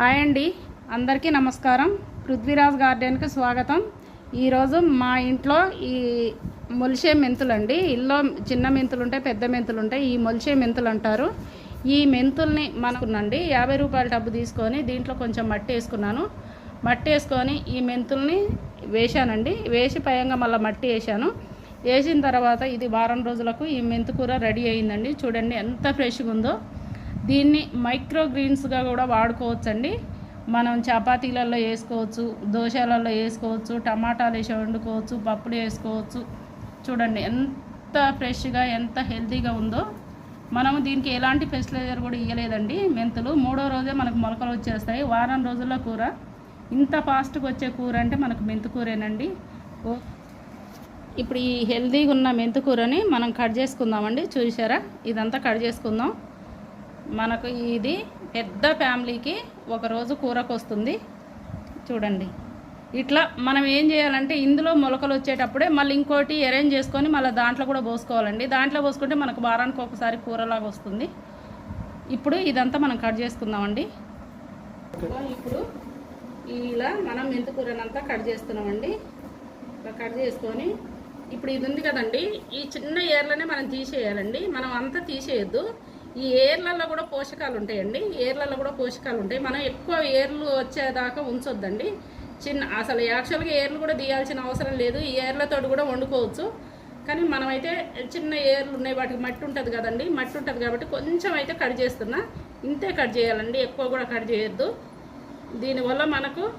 Hi అండి. అందరికీ నమస్కారం. పృథ్వీరాజ్ గార్డెన్కి స్వాగతం. ఈరోజు మా ఇంట్లో ఈ మొలిసే మెంతులు అండి ఇల్లో చిన్న మెంతులు ఉంటాయి పెద్ద మెంతులు ఉంటాయి ఈ మొలిసే మెంతులు అంటారు ఈ మెంతుల్ని మనకునండి యాభై రూపాయల డబ్బు తీసుకొని దీంట్లో కొంచెం మట్టి వేసుకున్నాను. మట్టి వేసుకొని ఈ మెంతుల్ని వేశానండి. వేసి పయంగా మళ్ళీ మట్టి వేసాను వేసిన తర్వాత ఇది వారం రోజులకు ఈ మెంతు కూర రెడీ అయిందండి. చూడండి ఎంత ఫ్రెష్గా ఉందో దీన్ని మైక్రో గ్రీన్స్గా కూడా వాడుకోవచ్చండి. మనం చపాతీలలో వేసుకోవచ్చు దోశలలో వేసుకోవచ్చు టమాటాలు వేసి వండుకోవచ్చు పప్పులు వేసుకోవచ్చు. చూడండి ఎంత ఫ్రెష్గా ఎంత హెల్తీగా ఉందో. మనము దీనికి ఎలాంటి ఫెస్టిలైజర్ కూడా ఇవ్వలేదండి మెంతులు మూడో రోజే మనకు మొలకలు వచ్చేస్తాయి. వారం రోజుల్లో కూర. ఇంత ఫాస్ట్గా వచ్చే కూర అంటే మనకు మెంతు కూరేనండి. ఓ ఇప్పుడు ఈ హెల్తీగా ఉన్న మెంతు కూరని మనం కట్ చేసుకుందామండి. చూసారా? ఇదంతా కట్ చేసుకుందాం. మనకు ఇది పెద్ద ఫ్యామిలీకి ఒకరోజు కూరకు వస్తుంది చూడండి. ఇట్లా మనం ఏం చేయాలంటే ఇందులో మొలకలు వచ్చేటప్పుడే మళ్ళీ ఇంకోటి అరేంజ్ చేసుకొని మళ్ళీ దాంట్లో కూడా పోసుకోవాలండి. దాంట్లో పోసుకుంటే మనకు వారానికి ఒకసారి కూరలాగా వస్తుంది. ఇప్పుడు ఇదంతా మనం కట్ చేసుకుందామండి. ఇప్పుడు ఇలా మనం మెంతు కూరనంతా కట్ చేస్తున్నామండి. ఇలా కట్ చేసుకొని ఇప్పుడు ఇది ఉంది కదండి. ఈ చిన్న ఏర్లనే మనం తీసేయాలండి. మనం అంతా తీసేయద్దు. ఈ ఏర్లలో కూడా పోషకాలు ఉంటాయండి. ఏర్లలో కూడా పోషకాలు ఉంటాయి. మనం ఎక్కువ ఏర్లు వచ్చేదాకా ఉంచొద్దండి. చిన్న అసలు యాక్చువల్గా ఏర్లు కూడా తీయాల్సిన అవసరం లేదు. ఈ ఏర్లతో కూడా వండుకోవచ్చు. కానీ మనమైతే చిన్న ఏర్లు ఉన్నాయి. వాటికి మట్టి ఉంటుంది కదండి. మట్టి ఉంటుంది కాబట్టి కొంచెం అయితే కట్ చేస్తున్నా. ఇంతే కట్ చేయాలండి. ఎక్కువ కూడా కట్ చేయొద్దు. దీనివల్ల మనకు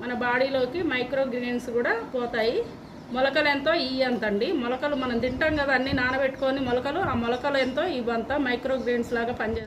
మన బాడీలోకి మైక్రో గ్రీన్స్ కూడా పోతాయి. మొలకలు ఎంతో ఇవి అంత అండి మొలకలు మనం తింటాం కదా అన్నీ నానబెట్టుకొని మొలకలు ఆ మొలకలు ఎంతో ఇవంతా మైక్రో లాగా పనిచేస్తాయి.